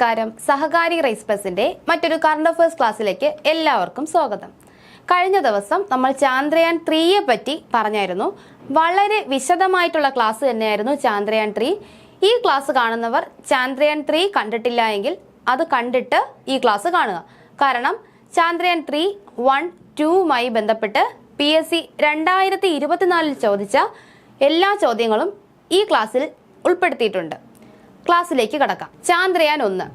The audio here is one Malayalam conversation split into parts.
നമസ്കാരം. സഹകാരി റൈസ് ബസിന്റെ മറ്റൊരു കറണ്ട് അഫയേഴ്സ് ക്ലാസ്സിലേക്ക് എല്ലാവർക്കും സ്വാഗതം. കഴിഞ്ഞ ദിവസം നമ്മൾ ചാന്ദ്രയാൻ ത്രീയെ പറ്റി പറഞ്ഞായിരുന്നു. വളരെ വിശദമായിട്ടുള്ള ക്ലാസ് തന്നെയായിരുന്നു ചാന്ദ്രയാൻ ത്രീ ഈ ക്ലാസ് കാണുന്നവർ ചാന്ദ്രയാൻ ത്രീ കണ്ടിട്ടില്ല എങ്കിൽ അത് കണ്ടിട്ട് ഈ ക്ലാസ് കാണുക. കാരണം ചാന്ദ്രയാൻ ത്രീ വൺ ടുമായി ബന്ധപ്പെട്ട് പി എസ് സി രണ്ടായിരത്തി ഇരുപത്തിനാലിൽ ചോദിച്ച എല്ലാ ചോദ്യങ്ങളും ഈ ക്ലാസ്സിൽ ഉൾപ്പെടുത്തിയിട്ടുണ്ട്. ക്ലാസ്സിലേക്ക് കടക്കാം. ചാന്ദ്രയാൻ ഒന്ന്.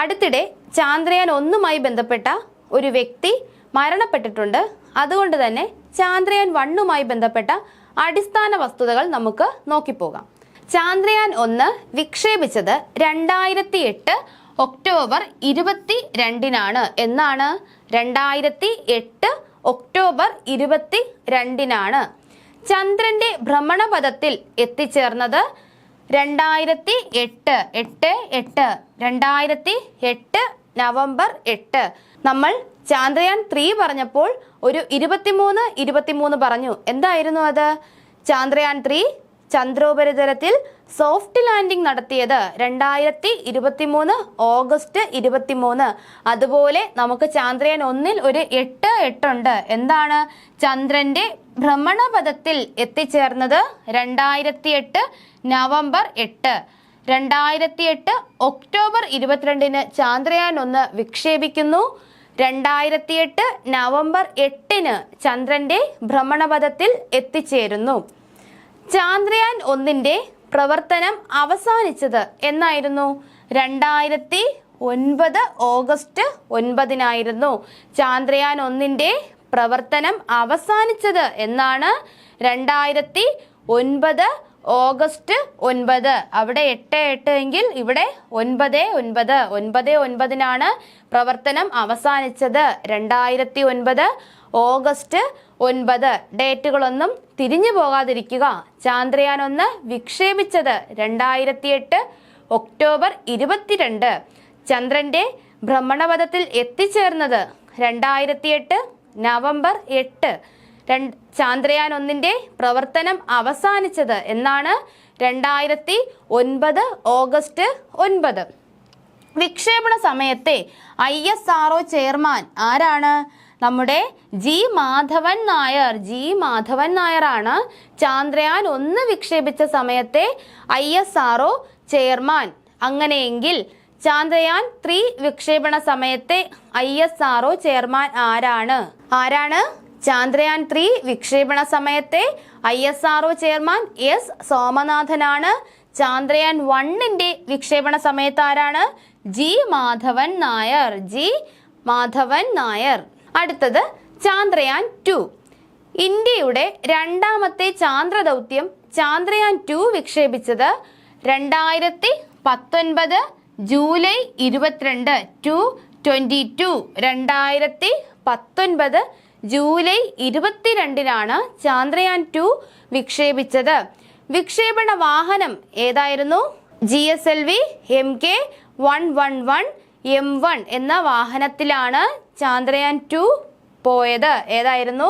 അടുത്തിടെ ചാന്ദ്രയാൻ ഒന്നുമായി ബന്ധപ്പെട്ട ഒരു വ്യക്തി മരണപ്പെട്ടിട്ടുണ്ട്. അതുകൊണ്ട് തന്നെ ചാന്ദ്രയാൻ വണ്ണുമായി ബന്ധപ്പെട്ട അടിസ്ഥാന വസ്തുതകൾ നമുക്ക് നോക്കിപ്പോകാം. ചാന്ദ്രയാൻ ഒന്ന് വിക്ഷേപിച്ചത് രണ്ടായിരത്തി എട്ട് ഒക്ടോബർ ഇരുപത്തി രണ്ടിനാണ് എന്നാണ്? രണ്ടായിരത്തി എട്ട് ഒക്ടോബർ ഇരുപത്തി രണ്ടിനാണ് ചന്ദ്രന്റെ ഭ്രമണപഥത്തിൽ എത്തിച്ചേർന്നത് രണ്ടായിരത്തി എട്ട് എട്ട് എട്ട്. രണ്ടായിരത്തി എട്ട് നവംബർ എട്ട്. നമ്മൾ ചാന്ദ്രയാൻ ത്രീ പറഞ്ഞപ്പോൾ ഒരു ഇരുപത്തിമൂന്ന് ഇരുപത്തിമൂന്ന് പറഞ്ഞു. എന്തായിരുന്നു അത്? ചാന്ദ്രയാൻ ത്രീ ചന്ദ്രോപരിതലത്തിൽ സോഫ്റ്റ് ലാൻഡിംഗ് നടത്തിയത് രണ്ടായിരത്തി ഇരുപത്തിമൂന്ന് ഓഗസ്റ്റ് ഇരുപത്തിമൂന്ന്. അതുപോലെ നമുക്ക് ചാന്ദ്രയാൻ ഒന്നിൽ ഒരു എട്ട് എട്ടുണ്ട്. എന്താണ് ചന്ദ്രന്റെ ഭ്രമണപഥത്തിൽ എത്തിച്ചേർന്നത്? രണ്ടായിരത്തി എട്ട് നവംബർ എട്ട്. രണ്ടായിരത്തി എട്ട് ഒക്ടോബർ ഇരുപത്തിരണ്ടിന് ചാന്ദ്രയാൻ ഒന്ന് വിക്ഷേപിക്കുന്നു. രണ്ടായിരത്തി എട്ട് നവംബർ എട്ടിന് ചന്ദ്രന്റെ ഭ്രമണപഥത്തിൽ എത്തിച്ചേരുന്നു. ചാന്ദ്രയാൻ ഒന്നിന്റെ പ്രവർത്തനം അവസാനിച്ചത് എന്നായിരുന്നു. രണ്ടായിരത്തി ഒൻപത് ഓഗസ്റ്റ് ഒൻപതിനായിരുന്നു. ചാന്ദ്രയാൻ ഒന്നിന്റെ പ്രവർത്തനം അവസാനിച്ചത് എന്നാണ് രണ്ടായിരത്തി ഒൻപത് ഓഗസ്റ്റ് ഒൻപത്. അവിടെ എട്ട് എട്ട് എങ്കിൽ ഇവിടെ ഒൻപത് ഒൻപത്. ഒൻപത് ഒൻപതിനാണ് പ്രവർത്തനം അവസാനിച്ചത്. രണ്ടായിരത്തി ഒൻപത് ഓഗസ്റ്റ് ഒൻപത്. ഡേറ്റുകളൊന്നും തിരിഞ്ഞു പോകാതിരിക്കുക. ചാന്ദ്രയാൻ ഒന്ന് വിക്ഷേപിച്ചത് രണ്ടായിരത്തി എട്ട് ഒക്ടോബർ ഇരുപത്തിരണ്ട്. ചന്ദ്രന്റെ ഭ്രമണപഥത്തിൽ എത്തിച്ചേർന്നത് രണ്ടായിരത്തി എട്ട് നവംബർ എട്ട്. രണ്ട് ചാന്ദ്രയാൻ ഒന്നിന്റെ പ്രവർത്തനം അവസാനിച്ചത് എന്നാണ് രണ്ടായിരത്തി ഒൻപത് ഓഗസ്റ്റ് ഒൻപത്. വിക്ഷേപണ സമയത്തെ ഐ എസ് ആർ ചെയർമാൻ ആരാണ്? നമ്മുടെ ജി മാധവൻ നായർ. ജി മാധവൻ നായറാണ് ചാന്ദ്രയാൻ ഒന്ന് വിക്ഷേപിച്ച സമയത്തെ ഐ എസ് ആർ ചെയർമാൻ. അങ്ങനെയെങ്കിൽ ചാന്ദ്രയാൻ ത്രീ വിക്ഷേപണ സമയത്തെ ഐ എസ് ആർ ചെയർമാൻ ആരാണ്? ആരാണ്? ചാന്ദ്രയാൻ ത്രീ വിക്ഷേപണ സമയത്തെ I S R chairman S സോമനാഥനാണ്. Chandrayaan വണ്ണിന്റെ വിക്ഷേപണ സമയത്ത് ആരാണ്? G Madhavan Nair G Madhavan Nair. അടുത്തത് ചാന്ദ്രയാൻ ടു. ഇന്ത്യയുടെ രണ്ടാമത്തെ ചാന്ദ്ര ദൗത്യം ചാന്ദ്രയാൻ ടു വിക്ഷേപിച്ചത് രണ്ടായിരത്തി പത്തൊൻപത് ജൂലൈ ഇരുപത്തിരണ്ട് ടു ട്വന്റി ടു. രണ്ടായിരത്തി പത്തൊൻപത് ജൂലൈ ഇരുപത്തിരണ്ടിനാണ് ചാന്ദ്രയാൻ ടു വിക്ഷേപിച്ചത്. വിക്ഷേപണ വാഹനം ഏതായിരുന്നു? G S L V M K one one one M one എന്ന വാഹനത്തിലാണ് ചാന്ദ്രയാൻ ടു പോയത്. ഏതായിരുന്നു?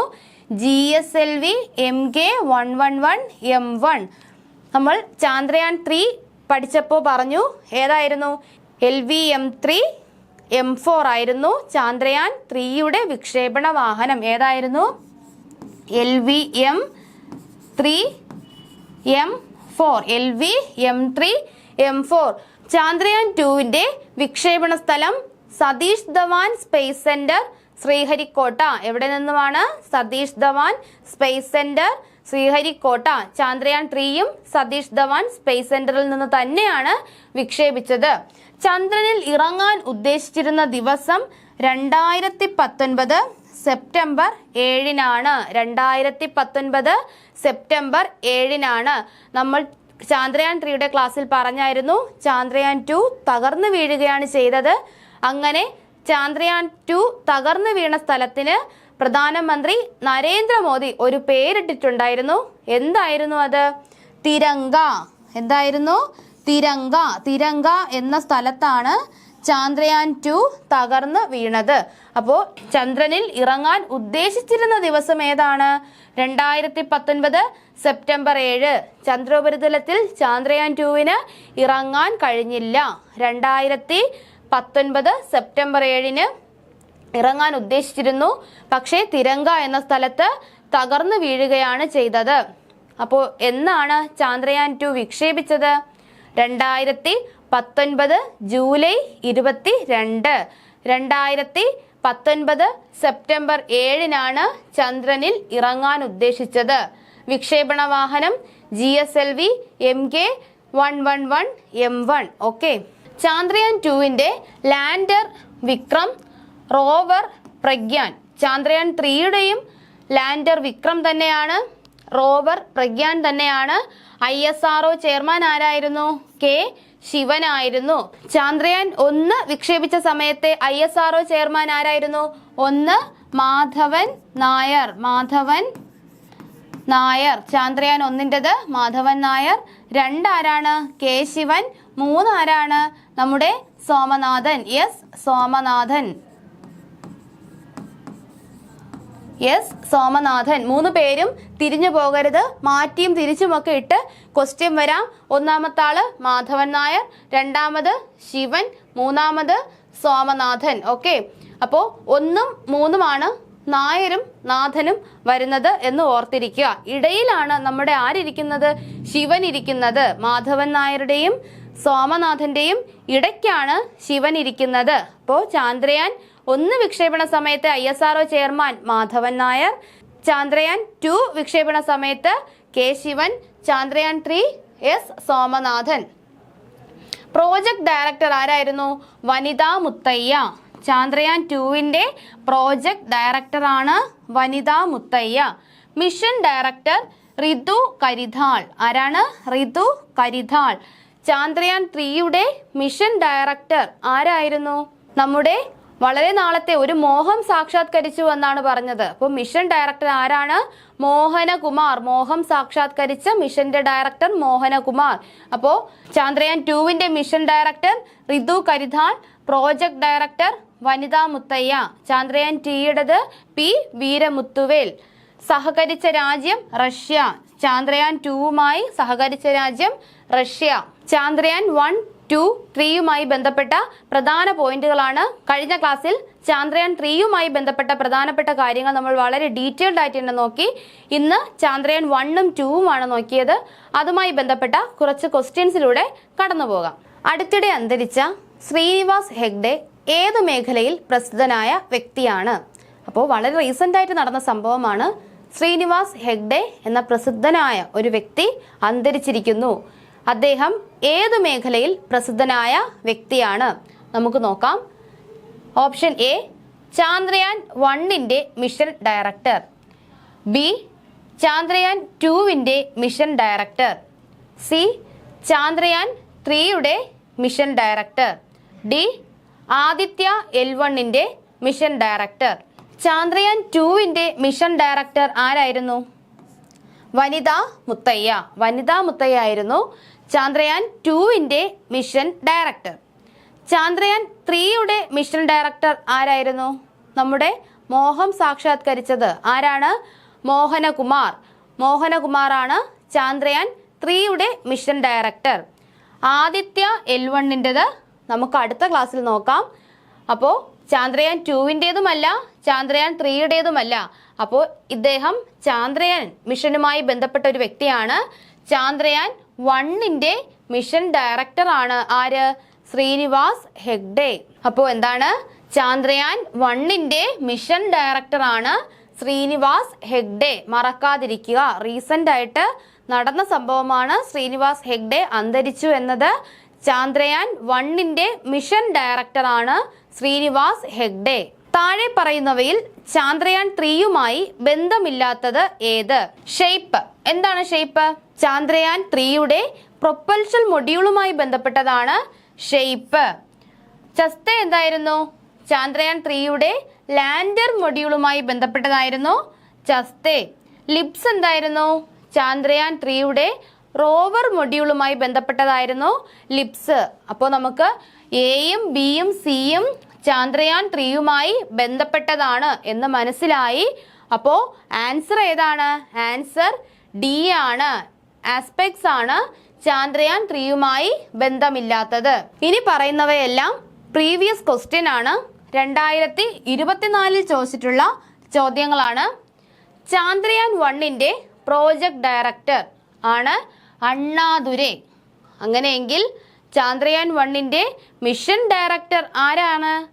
G S L V M K one one one M one നമ്മൾ ചാന്ദ്രയാൻ ത്രീ പഠിച്ചപ്പോൾ പറഞ്ഞു. ഏതായിരുന്നു? L V M three M four ആയിരുന്നു ചാന്ദ്രയാൻ ത്രീയുടെ വിക്ഷേപണ വാഹനം. ഏതായിരുന്നു? L V M three M four L V M three M four Chandrayaan ടുവിന്റെ വിക്ഷേപണ സ്ഥലം സതീഷ് ധവാൻ സ്പേസ് സെന്റർ ശ്രീഹരിക്കോട്ട. എവിടെ നിന്നുമാണ് സതീഷ് ധവാൻ സ്പേസ് സെന്റർ ശ്രീഹരിക്കോട്ട? ചാന്ദ്രയാൻ ത്രീയും സതീഷ് ധവാൻ സ്പേസ് സെന്ററിൽ നിന്ന് തന്നെയാണ് വിക്ഷേപിച്ചത്. ചന്ദ്രനിൽ ഇറങ്ങാൻ ഉദ്ദേശിച്ചിരുന്ന ദിവസം രണ്ടായിരത്തി പത്തൊൻപത് സെപ്റ്റംബർ ഏഴിനാണ്. രണ്ടായിരത്തി പത്തൊൻപത് സെപ്റ്റംബർ ഏഴിനാണ്. നമ്മൾ ചാന്ദ്രയാൻ ത്രീയുടെ ക്ലാസ്സിൽ പറഞ്ഞായിരുന്നു ചാന്ദ്രയാൻ ടു തകർന്നു വീഴുകയാണ് ചെയ്തത്. അങ്ങനെ ചാന്ദ്രയാൻ ടു തകർന്നു വീണ സ്ഥലത്തിന് പ്രധാനമന്ത്രി നരേന്ദ്രമോദി ഒരു പേരിട്ടിട്ടുണ്ടായിരുന്നു. എന്തായിരുന്നു അത്? തിരങ്ക. എന്തായിരുന്നു? തിരങ്ക തിരങ്ക എന്ന സ്ഥലത്താണ് ചാന്ദ്രയാൻ ടു തകർന്ന് വീണത്. അപ്പോൾ ചന്ദ്രനിൽ ഇറങ്ങാൻ ഉദ്ദേശിച്ചിരുന്ന ദിവസം ഏതാണ്? രണ്ടായിരത്തി പത്തൊൻപത് സെപ്റ്റംബർ ഏഴ്. ചന്ദ്രോപരിതലത്തിൽ ചാന്ദ്രയാൻ ടുവിന് ഇറങ്ങാൻ കഴിഞ്ഞില്ല. രണ്ടായിരത്തി പത്തൊൻപത് സെപ്റ്റംബർ ഏഴിന് ഇറങ്ങാൻ ഉദ്ദേശിച്ചിരുന്നു. പക്ഷേ തിരങ്ക എന്ന സ്ഥലത്ത് തകർന്നു വീഴുകയാണ് ചെയ്തത്. അപ്പോൾ എന്നാണ് ചാന്ദ്രയാൻ ടു വിക്ഷേപിച്ചത്? രണ്ടായിരത്തി പത്തൊൻപത് ജൂലൈ ഇരുപത്തി രണ്ട് രണ്ടായിരത്തി പത്തൊൻപത് സെപ്റ്റംബർ ഏഴിനാണ് ചന്ദ്രനിൽ ഇറങ്ങാൻ ഉദ്ദേശിച്ചത്. വിക്ഷേപണ വാഹനം G S L V M K one one one M one okay Chandrayaan ടുവിന്റെ ലാൻഡർ വിക്രം റോവർ പ്രഗ്യാൻ. ചാന്ദ്രയാൻ ത്രീയുടെയും ലാൻഡർ വിക്രം തന്നെയാണ് റോവർ പ്രഗ്യാൻ തന്നെയാണ്. ഐ എസ് ആർ ചെയർമാൻ ആരായിരുന്നു? കെ ശിവനായിരുന്നു ചാന്ദ്രയാൻ ഒന്ന് വിക്ഷേപിച്ച സമയത്തെ ഐ എസ് ആർ ചെയർമാൻ ആരായിരുന്നു? ഒന്ന് മാധവൻ നായർ. മാധവൻ നായർ. ചാന്ദ്രയാൻ ഒന്നിന്റെത് മാധവൻ നായർ. രണ്ടാരാണ് കെ ശിവൻ. മൂന്നാരാണ് നമ്മുടെ സോമനാഥൻ. എസ് സോമനാഥൻ. എസ് സോമനാഥൻ. മൂന്ന് പേരും തിരിഞ്ഞു പോകരുത്. മാറ്റിയും തിരിച്ചുമൊക്കെ ഇട്ട് ക്വസ്റ്റ്യൻ വരാം. ഒന്നാമത്തെ ആൾ മാധവൻ നായർ രണ്ടാമത് ശിവൻ മൂന്നാമത് സോമനാഥൻ. ഓക്കെ അപ്പോൾ ഒന്നും മൂന്നുമാണ് നായരും നാഥനും വരുന്നത് എന്ന് ഓർത്തിരിക്കുക. ഇടയിലാണ് നമ്മുടെ ആരിരിക്കുന്നത്? ശിവൻ ഇരിക്കുന്നത് മാധവൻ നായരുടെയും സോമനാഥന്റെയും ഇടയ്ക്കാണ് ശിവൻ ഇരിക്കുന്നത് അപ്പോൾ ചാന്ദ്രയാൻ ഒന്ന് വിക്ഷേപണ സമയത്ത് I S R chairman Madhavan Nair Chandrayaan two വിക്ഷേപണ സമയത്ത് K Sivan Chandrayaan three S Somanathan. Project director ആരായിരുന്നു? വനിതാ മുത്തയ്യ. ചാന്ദ്രയാൻ ടുവിന്റെ പ്രോജക്റ്റ് ഡയറക്ടറാണ് Vanitha Muthaiah. Mission director Ritu Karidhal. ആരാണ്? റിതു കരിധാൾ. ചാന്ദ്രയാൻ ത്രീയുടെ മിഷൻ ഡയറക്ടർ ആരായിരുന്നു? നമ്മുടെ വളരെ നാളത്തെ ഒരു മോഹം സാക്ഷാത്കരിച്ചു എന്നാണ് പറഞ്ഞത്. അപ്പോൾ മിഷൻ ഡയറക്ടർ ആരാണ്? മോഹനകുമാർ. മോഹം സാക്ഷാത്കരിച്ച മിഷന്റെ ഡയറക്ടർ മോഹനകുമാർ. അപ്പോൾ ചാന്ദ്രയാൻ ടുവിന്റെ mission director Ritu Karidhal project director Vanitha Muthayya Chandrayaan ടിയുടേത് P Veeramuthuvel. സഹകരിച്ച രാജ്യം റഷ്യ. ചാന്ദ്രയാൻ ടുവുമായി സഹകരിച്ച രാജ്യം റഷ്യ. ചാന്ദ്രയാൻ വൺ ടു ത്രീയുമായി ബന്ധപ്പെട്ട പ്രധാന പോയിന്റുകളാണ്. കഴിഞ്ഞ ക്ലാസ്സിൽ ചാന്ദ്രയാൻ ത്രീയുമായി ബന്ധപ്പെട്ട പ്രധാനപ്പെട്ട കാര്യങ്ങൾ നമ്മൾ വളരെ ഡീറ്റെയിൽഡ് ആയിട്ട് തന്നെ നോക്കി. ഇന്ന് ചാന്ദ്രയാൻ വണ്ണും ടൂവുമാണ് നോക്കിയത്. അതുമായി ബന്ധപ്പെട്ട കുറച്ച് ക്വസ്റ്റ്യൻസിലൂടെ കടന്നു പോകാം അടുത്തിടെ അന്തരിച്ച ശ്രീനിവാസ് ഹെഗ്ഡെ ഏത് മേഖലയിൽ പ്രസിദ്ധനായ വ്യക്തിയാണ്? അപ്പോൾ വളരെ റീസെന്റ് ആയിട്ട് നടന്ന സംഭവമാണ് ശ്രീനിവാസ് ഹെഗ്ഡെ എന്ന പ്രസിദ്ധനായ ഒരു വ്യക്തി അന്തരിച്ചിരിക്കുന്നു. അദ്ദേഹം ഏത് മേഖലയിൽ പ്രസിദ്ധനായ വ്യക്തിയാണ്? നമുക്ക് നോക്കാം. ഓപ്ഷൻ എ ചാന്ദ്രയാൻ വണ്ണിന്റെ മിഷൻ ഡയറക്ടർ. ബി ചാന്ദ്രയാൻ ടുവിന്റെ മിഷൻ ഡയറക്ടർ. സി ചാന്ദ്രയാൻ ത്രീയുടെ mission director. D Aditya L വണ്ണിന്റെ മിഷൻ ഡയറക്ടർ ചാന്ദ്രയാൻ ടുവിന്റെ മിഷൻ ഡയറക്ടർ ആരായിരുന്നു? വനിത മുത്തയ്യ. വനിത മുത്തയ്യ ആയിരുന്നു ചാന്ദ്രയാൻ ടുവിന്റെ മിഷൻ ഡയറക്ടർ ചാന്ദ്രയാൻ ത്രീയുടെ മിഷൻ ഡയറക്ടർ ആരായിരുന്നു? നമ്മുടെ മോഹം സാക്ഷാത്കരിച്ചത് ആരാണ്? മോഹനകുമാർ. മോഹനകുമാറാണ് ചാന്ദ്രയാൻ ത്രീയുടെ മിഷൻ ഡയറക്ടർ ആദിത്യ എൽ വണ്ണിന്റെത് നമുക്ക് അടുത്ത ക്ലാസ്സിൽ നോക്കാം. അപ്പോൾ ചാന്ദ്രയാൻ ടുവിന്റേതുമല്ല ചാന്ദ്രയാൻ ത്രീയുടേതുമല്ല അപ്പോൾ ഇദ്ദേഹം ചാന്ദ്രയാൻ മിഷനുമായി ബന്ധപ്പെട്ട ഒരു വ്യക്തിയാണ്. ചാന്ദ്രയാൻ വണ്ണിന്റെ മിഷൻ ഡയറക്ടറാണ്. ആര്? ശ്രീനിവാസ് ഹെഗ്ഡേ. അപ്പോൾ എന്താണ്? ചാന്ദ്രയാൻ വണ്ണിന്റെ മിഷൻ ഡയറക്ടറാണ് ശ്രീനിവാസ് ഹെഗ്ഡേ. മറക്കാതിരിക്കുക. റീസെന്റ് ആയിട്ട് നടന്ന സംഭവമാണ് ശ്രീനിവാസ് ഹെഗ്ഡേ അന്തരിച്ചു എന്നത്. ചാന്ദ്രയാൻ വണ്ണിന്റെ മിഷൻ ഡയറക്ടറാണ് ശ്രീനിവാസ് ഹെഗ്ഡെ. താഴെ പറയുന്നവയിൽ ചാന്ദ്രയാൻ ത്രീയുമായി ബന്ധമില്ലാത്തത് ഏത്? ഷെയ്പ്പ്. എന്താണ് ഷെയ്പ്പ്? ചാന്ദ്രയാൻ ത്രീയുടെ പ്രൊപ്പൽഷൻ മൊഡ്യൂളുമായി ബന്ധപ്പെട്ടതാണ് ഷെയ്പ്പ്. ചസ്ത എന്തായിരുന്നു? ചാന്ദ്രയാൻ ത്രീയുടെ ലാൻഡർ മൊഡ്യൂളുമായി ബന്ധപ്പെട്ടതായിരുന്നു ചസ്തേ. ലിപ്സ് എന്തായിരുന്നു? ചാന്ദ്രയാൻ ത്രീയുടെ റോവർ മൊഡ്യൂളുമായി ബന്ധപ്പെട്ടതായിരുന്നു ലിപ്സ് അപ്പോൾ നമുക്ക് എയും ബിയും സിയും ചാന്ദ്രയാൻ ത്രീയുമായി ബന്ധപ്പെട്ടതാണ് എന്ന് മനസ്സിലായി. അപ്പോൾ ആൻസർ ഏതാണ്? ആൻസർ ഡി ആണ്. ആസ്പെക്ട്സ് ആണ് ചാന്ദ്രയാൻ ത്രീയുമായി ബന്ധമില്ലാത്തത്. ഇനി പറയുന്നവയെല്ലാം പ്രീവിയസ് ക്വസ്റ്റ്യൻ ആണ്. രണ്ടായിരത്തി ഇരുപത്തിനാലിൽ ചോദിച്ചിട്ടുള്ള ചോദ്യങ്ങളാണ്. ചാന്ദ്രയാൻ വണ്ണിന്റെ പ്രോജക്ട് ഡയറക്ടർ ആണ് അണ്ണാദുരൈ. അങ്ങനെയെങ്കിൽ ചാന്ദ്രയാൻ വണ്ണിന്റെ മിഷൻ ഡയറക്ടർ ആരാണ്?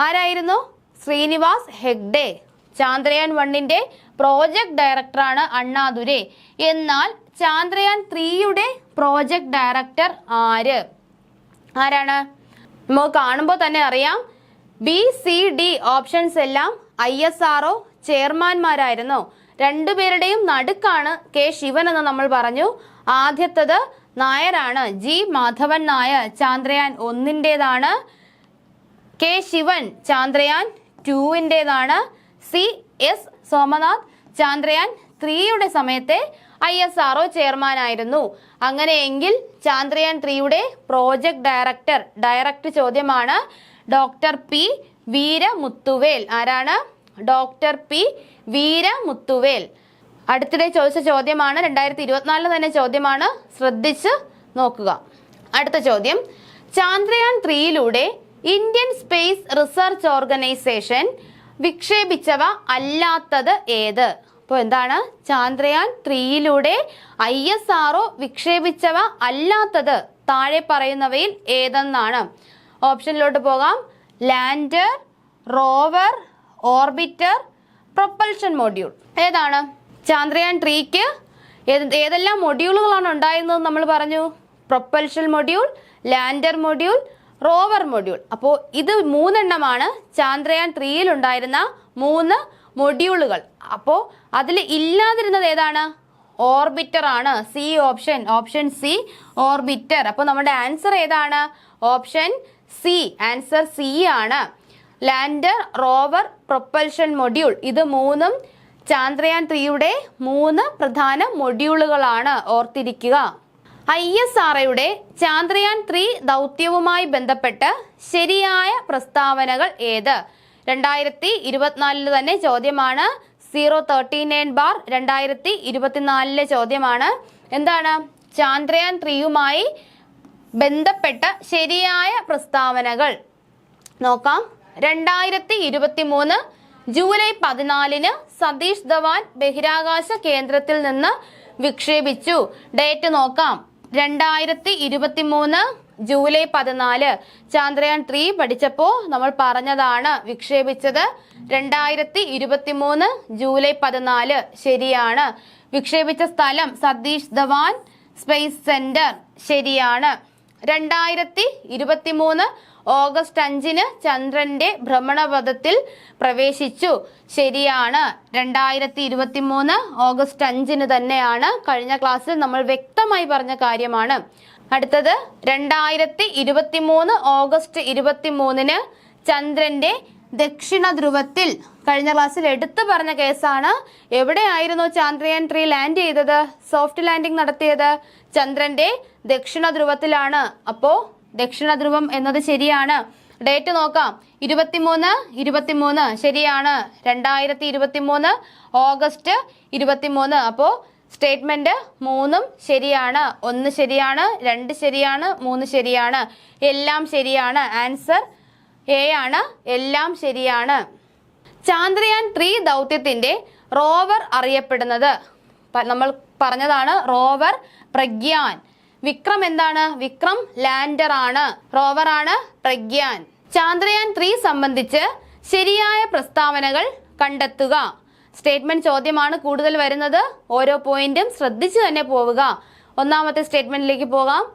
ആരായിരുന്നു? ശ്രീനിവാസ് ഹെഗ്ഡെ. ചാന്ദ്രയാൻ വണ്ണിന്റെ പ്രോജക്ട് ഡയറക്ടറാണ് അണ്ണാദുരെ. എന്നാൽ ചാന്ദ്രയാൻ ത്രീയുടെ പ്രോജക്ട് ഡയറക്ടർ ആര്? ആരാണ്? നമുക്ക് കാണുമ്പോൾ തന്നെ അറിയാം. ബി സി ഡി ഓപ്ഷൻസ് എല്ലാം ഐ എസ് ആർ ഒ ചെയർമാൻമാരായിരുന്നു. രണ്ടുപേരുടെയും നടുക്കാണ് കെ ശിവൻ എന്ന് നമ്മൾ പറഞ്ഞു. ആദ്യത്തത് നായരാണ്. ജി. മാധവൻ നായർ ചാന്ദ്രയാൻ ഒന്നിന്റെതാണ് കെ. ശിവൻ ചാന്ദ്രയാൻ ടുവിന്റെതാണ് സി. എസ്. സോമനാഥ് ചാന്ദ്രയാൻ ത്രീയുടെ സമയത്തെ ഐ എസ് ആർ ചെയർമാൻ ആയിരുന്നു അങ്ങനെയെങ്കിൽ ചാന്ദ്രയാൻ ത്രീയുടെ പ്രോജക്ട് ഡയറക്ടർ ഡയറക്റ്റ് ചോദ്യമാണ് ഡോക്ടർ പി. വീരമുത്തുവേൽ. ആരാണ്? Doctor P. വീരമുത്തുവേൽ. അടുത്തിടെ ചോദിച്ച ചോദ്യമാണ് രണ്ടായിരത്തി ഇരുപത്തിനാലിന് തന്നെ ചോദ്യമാണ്. ശ്രദ്ധിച്ച് നോക്കുക. അടുത്ത ചോദ്യം. ചാന്ദ്രയാൻ ത്രീയിലൂടെ ഇന്ത്യൻ സ്പേസ് റിസർച്ച് ഓർഗനൈസേഷൻ വിക്ഷേപിച്ചവ അല്ലാത്തത് ഏത്? അപ്പോൾ എന്താണ്? ചാന്ദ്രയാൻ ത്രീയിലൂടെ ഐ എസ് ആർഒ വിക്ഷേപിച്ചവ അല്ലാത്തത് താഴെ പറയുന്നവയിൽ ഏതെന്നാണ്? ഓപ്ഷനിലോട്ട് പോകാം. Lander rover orbiter propulsion module. ഏതാണ്? ചാന്ദ്രയാൻ ത്രീക്ക് ഏതെല്ലാം മൊഡ്യൂളുകളാണ് ഉണ്ടായിരുന്നത് നമ്മൾ പറഞ്ഞു? Propulsion module lander module rover module. അപ്പോൾ ഇത് മൂന്നെണ്ണമാണ് ചാന്ദ്രയാൻ ത്രീയിൽ ഉണ്ടായിരുന്ന മൂന്ന് മൊഡ്യൂളുകൾ. അപ്പോൾ അതിൽ ഇല്ലാതിരുന്നത് ഏതാണ്? ഓർബിറ്റർ ആണ്. C option option C orbiter. അപ്പോൾ നമ്മുടെ ആൻസർ ഏതാണ്? Option C. ആൻസർ സി ആണ്. Lander rover propulsion module. ഇത് മൂന്നും ചാന്ദ്രയാൻ ത്രീയുടെ മൂന്ന് പ്രധാന മൊഡ്യൂളുകളാണ് ഓർത്തിരിക്കുക. ഐ എസ് ആർഒയുടെ ചാന്ദ്രയാൻ ത്രീ ദൗത്യവുമായി ബന്ധപ്പെട്ട് ശരിയായ പ്രസ്താവനകൾ ഏത്? രണ്ടായിരത്തി ഇരുപത്തിനാലിൽ തന്നെ ചോദ്യമാണ്. സീറോ തേർട്ടി നയൻ ബാർ രണ്ടായിരത്തി ഇരുപത്തിനാലിലെ ചോദ്യമാണ്. എന്താണ്? ചാന്ദ്രയാൻ ത്രീയുമായി ബന്ധപ്പെട്ട ശരിയായ പ്രസ്താവനകൾ. നോക്കാം. രണ്ടായിരത്തി ഇരുപത്തി മൂന്ന് ജൂലൈ പതിനാലിന് സതീഷ് ധവാൻ ബഹിരാകാശ കേന്ദ്രത്തിൽ നിന്ന് വിക്ഷേപിച്ചു. ഡേറ്റ് നോക്കാം. രണ്ടായിരത്തി ഇരുപത്തി മൂന്ന് ജൂലൈ പതിനാല്. ചാന്ദ്രയാൻ ത്രീ പഠിച്ചപ്പോൾ നമ്മൾ പറഞ്ഞതാണ് വിക്ഷേപിച്ചത്. രണ്ടായിരത്തി ഇരുപത്തി മൂന്ന് ജൂലൈ പതിനാല് ശരിയാണ്. വിക്ഷേപിച്ച സ്ഥലം സതീഷ് ധവാൻ സ്പേസ് സെന്റർ ശരിയാണ്. രണ്ടായിരത്തി ഇരുപത്തി മൂന്ന് ഓഗസ്റ്റ് അഞ്ചിന് ചന്ദ്രന്റെ ഭ്രമണപഥത്തിൽ പ്രവേശിച്ചു. ശരിയാണ്. രണ്ടായിരത്തി ഇരുപത്തി മൂന്ന് ഓഗസ്റ്റ് അഞ്ചിന് തന്നെയാണ് കഴിഞ്ഞ ക്ലാസ്സിൽ നമ്മൾ വ്യക്തമായി പറഞ്ഞ കാര്യമാണ്. അടുത്തത് രണ്ടായിരത്തി ഇരുപത്തി മൂന്ന് ഓഗസ്റ്റ് ഇരുപത്തി മൂന്നിന് ചന്ദ്രന്റെ ദക്ഷിണ ധ്രുവത്തിൽ കഴിഞ്ഞ ക്ലാസ്സിൽ എടുത്തു പറഞ്ഞ കേസാണ്. എവിടെയായിരുന്നു ചാന്ദ്രയാൻ ത്രീ ലാൻഡ് ചെയ്തത്? സോഫ്റ്റ് ലാൻഡിംഗ് നടത്തിയത്? ചന്ദ്രന്റെ ദക്ഷിണ ധ്രുവത്തിലാണ്. അപ്പോ ദക്ഷിണ ധ്രുവം എന്നത് ശരിയാണ്. ഡേറ്റ് നോക്കാം. ഇരുപത്തിമൂന്ന് ഇരുപത്തിമൂന്ന്. ശരിയാണ്. രണ്ടായിരത്തി ഇരുപത്തി മൂന്ന് ഓഗസ്റ്റ് ഇരുപത്തിമൂന്ന്. അപ്പോ സ്റ്റേറ്റ്മെന്റ് മൂന്നും ശരിയാണ്. ഒന്ന് ശരിയാണ് രണ്ട് ശരിയാണ് മൂന്ന് ശരിയാണ്. എല്ലാം ശരിയാണ്. ആൻസർ എ ആണ് എല്ലാം ശരിയാണ്. ചാന്ദ്രയാൻ ത്രീ ദൗത്യത്തിന്റെ റോവർ അറിയപ്പെടുന്നത്. നമ്മൾ പറഞ്ഞതാണ് റോവർ പ്രഗ്യാൻ. വിക്രം എന്താണ്? വിക്രം ലാൻഡർ ആണ്. റോവർ ആണ് പ്രഗ്യാൻ. ചാന്ദ്രയാൻ ത്രീ സംബന്ധിച്ച് ശരിയായ പ്രസ്താവനകൾ കണ്ടെത്തുക. സ്റ്റേറ്റ്മെന്റ് ചോദ്യമാണ് കൂടുതൽ വരുന്നത്. ഓരോ പോയിന്റും ശ്രദ്ധിച്ചു തന്നെ പോവുക. ഒന്നാമത്തെ സ്റ്റേറ്റ്മെന്റിലേക്ക് പോകാം.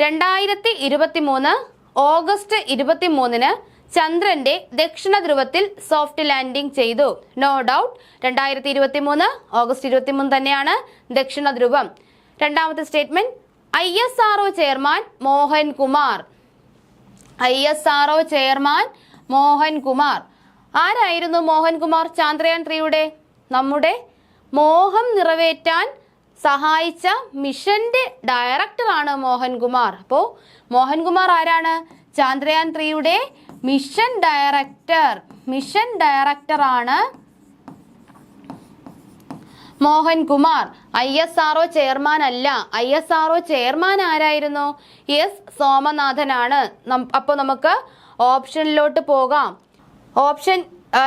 രണ്ടായിരത്തി ഇരുപത്തി മൂന്ന് ഓഗസ്റ്റ് ഇരുപത്തി മൂന്നിന് ചന്ദ്രന്റെ ദക്ഷിണ ധ്രുവത്തിൽ സോഫ്റ്റ് ലാൻഡിംഗ് ചെയ്തു. നോ ഡൗട്ട് രണ്ടായിരത്തി ഇരുപത്തി മൂന്ന് ഓഗസ്റ്റ് ഇരുപത്തി മൂന്ന് തന്നെയാണ് ദക്ഷിണ ധ്രുവം. രണ്ടാമത്തെ statement I S R O chairman Mohan Kumar. I S R O chairman Mohan Kumar. ആരായിരുന്നു മോഹൻ കുമാർ ചാന്ദ്രയാൻ ത്രീയുടെ? നമ്മുടെ മോഹം നിറവേറ്റാൻ സഹായിച്ച മിഷന്റെ ഡയറക്ടറാണ് മോഹൻകുമാർ. അപ്പോൾ മോഹൻകുമാർ ആരാണ്? ചാന്ദ്രയാൻ ത്രീയുടെ മിഷൻ ഡയറക്ടർ മിഷൻ ഡയറക്ടറാണ് Mohankumar. I S R chairman അല്ല. I S R O chairman ആരായിരുന്നു? എസ് സോമനാഥനാണ്. അപ്പോൾ നമുക്ക് ഓപ്ഷനിലോട്ട് പോകാം. ഓപ്ഷൻ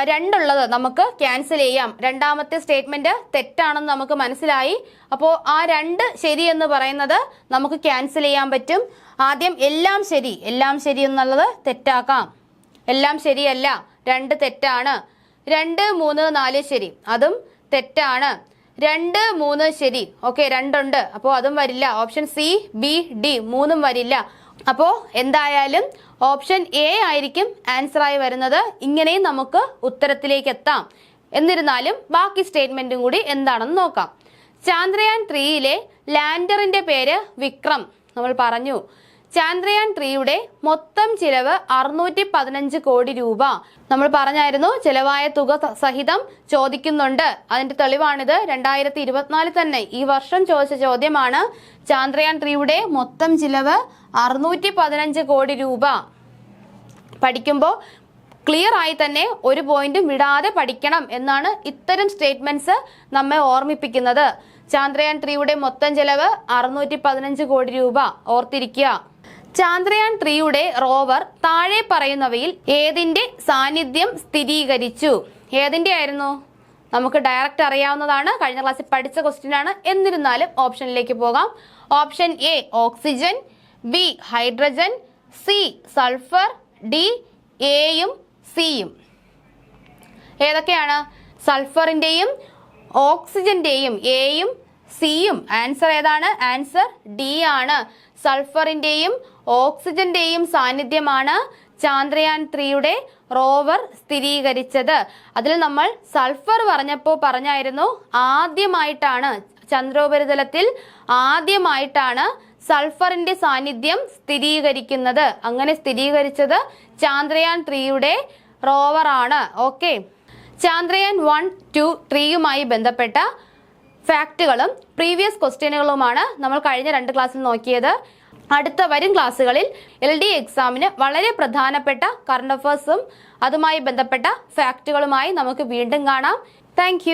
രണ്ടുള്ളത് നമുക്ക് ക്യാൻസൽ ചെയ്യാം. രണ്ടാമത്തെ സ്റ്റേറ്റ്മെന്റ് തെറ്റാണെന്ന് നമുക്ക് മനസ്സിലായി. അപ്പോൾ ആ രണ്ട് ശരി എന്ന് പറയുന്നത് നമുക്ക് ക്യാൻസൽ ചെയ്യാൻ പറ്റും. ആദ്യം എല്ലാം ശരി. എല്ലാം ശരി എന്നുള്ളത് തെറ്റാക്കാം. എല്ലാം ശരിയല്ല. രണ്ട് തെറ്റാണ്. രണ്ട് മൂന്ന് നാല് ശരി. അതും തെറ്റാണ്. രണ്ട് മൂന്ന് ശരി. ഓക്കെ രണ്ടുണ്ട്. അപ്പോൾ അതും വരില്ല. Option C B D. മൂന്നും വരില്ല. അപ്പോൾ എന്തായാലും ഓപ്ഷൻ എ ആയിരിക്കും ആൻസർ ആയി വരുന്നത്. ഇങ്ങനെയും നമുക്ക് ഉത്തരത്തിലേക്ക് എത്താം. എന്നിരുന്നാലും ബാക്കി സ്റ്റേറ്റ്മെന്റും കൂടി എന്താണെന്ന് നോക്കാം. ചാന്ദ്രയാൻ ത്രീയിലെ ലാൻഡറിന്റെ പേര് വിക്രം. നമ്മൾ പറഞ്ഞു. ചാന്ദ്രയാൻ ത്രീയുടെ മൊത്തം ചിലവ് അറുന്നൂറ്റി പതിനഞ്ച് കോടി രൂപ. നമ്മൾ പറഞ്ഞായിരുന്നു ചിലവായ തുക സഹിതം ചോദിക്കുന്നുണ്ട്. അതിന്റെ തെളിവാണിത്. രണ്ടായിരത്തി ഇരുപത്തിനാലിൽ തന്നെ ഈ വർഷം ചോദിച്ച ചോദ്യമാണ് ചാന്ദ്രയാൻ ത്രീയുടെ മൊത്തം ചിലവ് അറുന്നൂറ്റി പതിനഞ്ച് കോടി രൂപ. പഠിക്കുമ്പോൾ ക്ലിയർ ആയി തന്നെ ഒരു പോയിന്റും വിടാതെ പഠിക്കണം എന്നാണ് ഇത്തരം സ്റ്റേറ്റ്മെന്റ്സ് നമ്മെ ഓർമ്മിപ്പിക്കുന്നത്. ചാന്ദ്രയാൻ ത്രീയുടെ മൊത്തം ചെലവ് അറുന്നൂറ്റി പതിനഞ്ച് കോടി രൂപ. ഓർത്തിരിക്കുക. ചാന്ദ്രയാൻ ത്രീയുടെ റോവർ താഴെ പറയുന്നവയിൽ ഏതിന്റെ സാന്നിധ്യം സ്ഥിരീകരിച്ചു? ഏതിന്റെ ആയിരുന്നു? നമുക്ക് ഡയറക്റ്റ് അറിയാവുന്നതാണ്. കഴിഞ്ഞ ക്ലാസ്സിൽ പഠിച്ച ക്വസ്റ്റ്യൻ ആണ്. എന്നിരുന്നാലും ഓപ്ഷനിലേക്ക് പോകാം. Option A oxygen B hydrogen C sulphur D എയും സിയും ഏതൊക്കെയാണ്? സൾഫറിന്റെയും ഓക്സിജന്റെയും എയും സിയും ആൻസർ ഏതാണ്? ആൻസർ ഡി ആണ്. സൾഫറിന്റെയും ഓക്സിജന്റെയും സാന്നിധ്യമാണ് ചാന്ദ്രയാൻ ത്രീയുടെ റോവർ സ്ഥിരീകരിച്ചത്. അതിൽ നമ്മൾ സൾഫർ പറഞ്ഞപ്പോൾ പറഞ്ഞായിരുന്നു ആദ്യമായിട്ടാണ് ചന്ദ്രോപരിതലത്തിൽ ആദ്യമായിട്ടാണ് സൾഫറിന്റെ സാന്നിധ്യം സ്ഥിരീകരിക്കുന്നത്. അങ്ങനെ സ്ഥിരീകരിച്ചത് ചാന്ദ്രയാൻ ത്രീയുടെ റോവറാണ് ഓക്കെ. ചാന്ദ്രയാൻ വൺ ടു ത്രീയുമായി ബന്ധപ്പെട്ട ഫാക്റ്റുകളും പ്രീവിയസ് ക്വസ്റ്റ്യനുകളുമാണ് നമ്മൾ കഴിഞ്ഞ രണ്ട് ക്ലാസ്സിൽ നോക്കിയത്. അടുത്ത വരും ക്ലാസ്സുകളിൽ എൽ ഡി എക്സാമിന് വളരെ പ്രധാനപ്പെട്ട കറണ്ട് അഫേഴ്സും അതുമായി ബന്ധപ്പെട്ട ഫാക്റ്റുകളുമായി നമുക്ക് വീണ്ടും കാണാം. താങ്ക്